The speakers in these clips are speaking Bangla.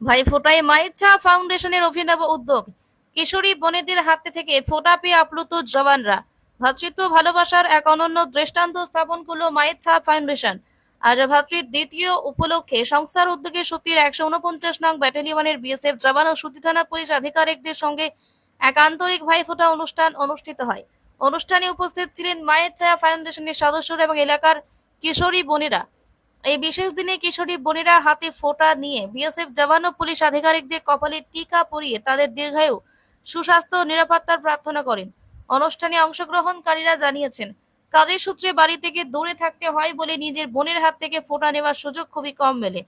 ভাই ফোটায় মাইচ্ছা ফাউন্ডেশনের অভিনব উদ্যোগ। কিশোরী বনেদের হাতে থেকে ফোটা পেয়ে আপ্লুত জওয়ানরা। ভাতৃত্ব ভালোবাসার এক অনন্য দৃষ্টান্ত স্থাপন করল মাইচ্ছা ফাউন্ডেশন। আজ ভাতৃ দ্বিতীয় উপলক্ষে সংস্থার উদ্যোগে সত্যির একশো উনপঞ্চাশ নং ব্যাটালিয়নের বিএসএফ জওয়ান ও সুতি থানা পুলিশ আধিকারিকদের সঙ্গে এক আন্তরিক ভাইফোঁটা অনুষ্ঠান অনুষ্ঠিত হয়। অনুষ্ঠানে উপস্থিত ছিলেন মায়ের ছায়া ফাউন্ডেশনের সদস্যরা এবং এলাকার কিশোরী বোনেরা। এই বিশেষ দিনে কিশোরী বোনেরা হাতে ফোঁটা নিয়ে বিএসএফ জওয়ান ও পুলিশ আধিকারিকদের কপালে টিকা পরিয়ে তাদের দীর্ঘায়ু, সুস্বাস্থ্য ও নিরাপত্তার প্রার্থনা করেন। অনুষ্ঠানে অংশগ্রহণকারীরা জানিয়েছেন, কাজের সূত্রে বাড়ি থেকে দূরে থাকতে হয় বলে নিজের বোনের হাত থেকে ফোঁটা নেওয়ার সুযোগ খুবই কম মেলে।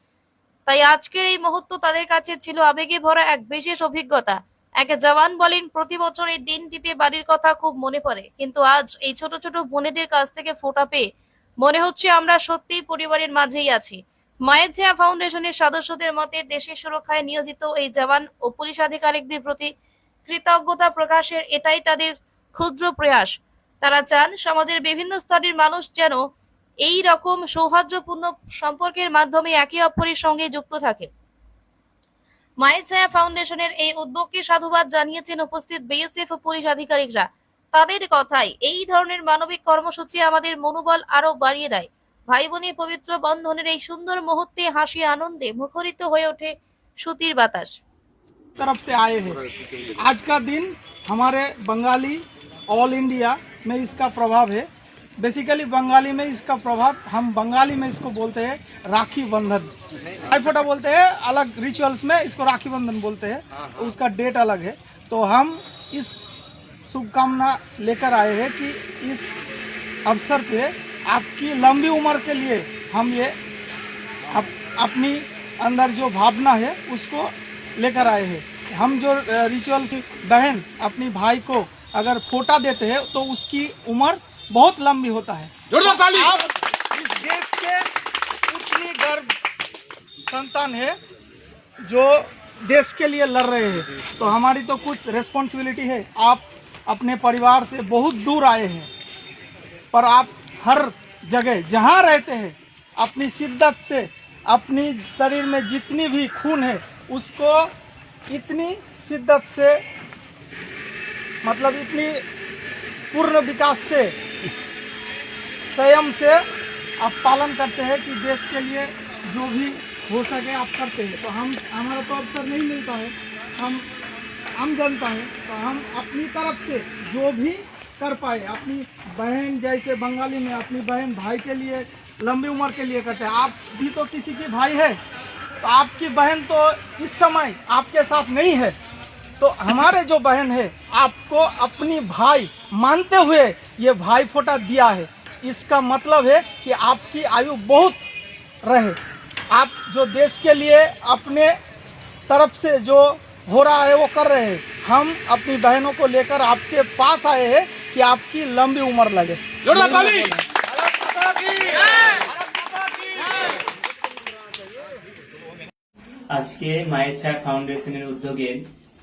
তাই আজকের এই মুহূর্ত তাদের কাছে ছিল আবেগে ভরা এক বিশেষ অভিজ্ঞতা। এক জওয়ান বলেন, প্রতি বছর এই দিনটিতে বাড়ির কথা খুব মনে পড়ে, কিন্তু আজ এই ছোট ছোট বোনেদের কাছ থেকে ফোঁটা পেয়ে মনে হচ্ছে আমরা সত্যিই পরিবারের মাঝেই আছি। মায়ের ছায়া ফাউন্ডেশনের সদস্যদের মতে দেশের সুরক্ষায় নিয়োজিত এই জওয়ান ও পুলিশ আধিকারিকদের প্রতি কৃতজ্ঞতা প্রকাশের এটাই তাদের ক্ষুদ্র প্রয়াস। তারা চান সমাজের বিভিন্ন স্তরের মানুষ যেন এই রকম সৌহার্দ্যপূর্ণ সম্পর্কের মাধ্যমে একে অপরের সঙ্গে যুক্ত থাকে। মায়ের ছায়া ফাউন্ডেশনের এই উদ্যোগকে সাধুবাদ জানিয়েছেন উপস্থিত বিএসএফ ও পুলিশ আধিকারিকরা। তাদের কথাই এই ধরনের মানবিক কর্মসূচি আমাদের মনোবল আরো বাড়িয়ে দেয় ভাই বোনের পবিত্র বন্ধনের এই সুন্দর মুহূর্তে হাসি আনন্দে মুখরিত হয়ে ওঠে সুতির বাতাস तरफ से आए हैं आज का दिन हमारे बंगाली ऑल इंडिया में इसका प्रभाव है बेसिकली बंगाली में इसका प्रभाव हम बंगाली में इसको बोलते हैं राखी बंधन भाई फोटा बोलते हैं अलग रिचुअल्स में इसको राखी बंधन बोलते हैं उसका डेट अलग है तो हम इस शुभकामना लेकर आए हैं कि इस अवसर पे आपकी लंबी उम्र के लिए हम ये अप, अपनी अंदर जो भावना है उसको लेकर आए हैं। हम जो रिचुअल्स बहन अपनी भाई को अगर फोटा देते हैं तो उसकी उम्र बहुत लंबी होता है। ताली। आप इस देश के उतनी गर्व संतान है जो देश के लिए लड़ रहे हैं। तो हमारी तो कुछ रिस्पॉन्सिबिलिटी है। आप अपने परिवार से बहुत दूर आए हैं। पर आप हर जगह जहाँ रहते हैं, अपनी शिद्दत से, अपनी शरीर में जितनी भी खून है, उसको इतनी शिद्दत से मतलब इतनी पूर्ण विकास से, संयम से आप पालन करते हैं कि देश के लिए जो भी हो सके आप करते हैं। तो हम, हमारा तो अवसर नहीं मिलता है। हम आम जनता है तो हम अपनी तरफ़ से जो भी कर पाए, अपनी बहन जैसे बंगाली में, अपनी बहन भाई के लिए, लंबी उम्र के लिए करते हैं। आप भी तो किसी की भाई है तो आपकी बहन तो इस समय आपके साथ नहीं है। तो हमारे जो बहन है, आपको अपनी भाई मानते हुए ये भाई फोटा दिया है। इसका मतलब है कि आपकी आयु बहुत रहे। आप जो देश के लिए अपने तरफ़ से जो हो रहा है वो कर रहे हैं हम अपनी बहनों को लेकर आपके पास आए हैं कि आपकी लंबी उम्र लगे जोरदार ताली। यही मैं बोला। আজকে মায়ের ছায়া ফাউন্ডেশনের উদ্যোগে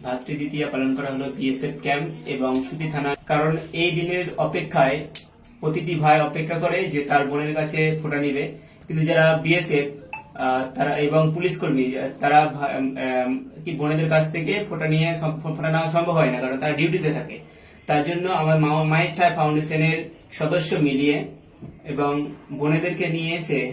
ভাতৃদ্বিতীয়া পালন করা হলো বিএসএফ ক্যাম্প এবং সুতি থানা কারণ এই দিনের অপেক্ষায় প্রতিটি ভাই অপেক্ষা করে যে তার বোনের কাছে ফোটা নিবে কিন্তু যারা বিএসএফ তারা এবং পুলিশ কর্মী তারা কি বোনেদের কাছ থেকে ফোটা নিয়ে ফোটা নেওয়া সম্ভব হয় না কারণ তারা ডিউটিতে থাকে। তার জন্য আমার মা- মায়ের ছায়া ফাউন্ডেশনের সদস্য মিলিয়ে এবং বোনেদেরকে নিয়ে এসে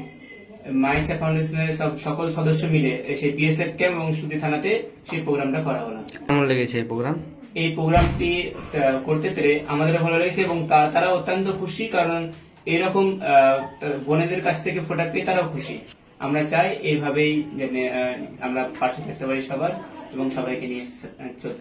মাইসা ফাউন্ডেশনের সব সকল সদস্য মিলে সেই বিএসএফ ক্যাম্প এবং সুতি থানাতে সেই প্রোগ্রামটা করা হলো। কেমন লেগেছে এই প্রোগ্রাম? এই প্রোগ্রামটি করতে পেরে আমাদের ভালো লেগেছে এবং তারা অত্যন্ত খুশি কারণ এরকম বোনেদের কাছ থেকে ফোটা পেয়ে তারাও খুশি। আমরা চাই এইভাবেই আমরা পাশে থাকতে পারি সবার এবং সবাইকে নিয়ে চলতে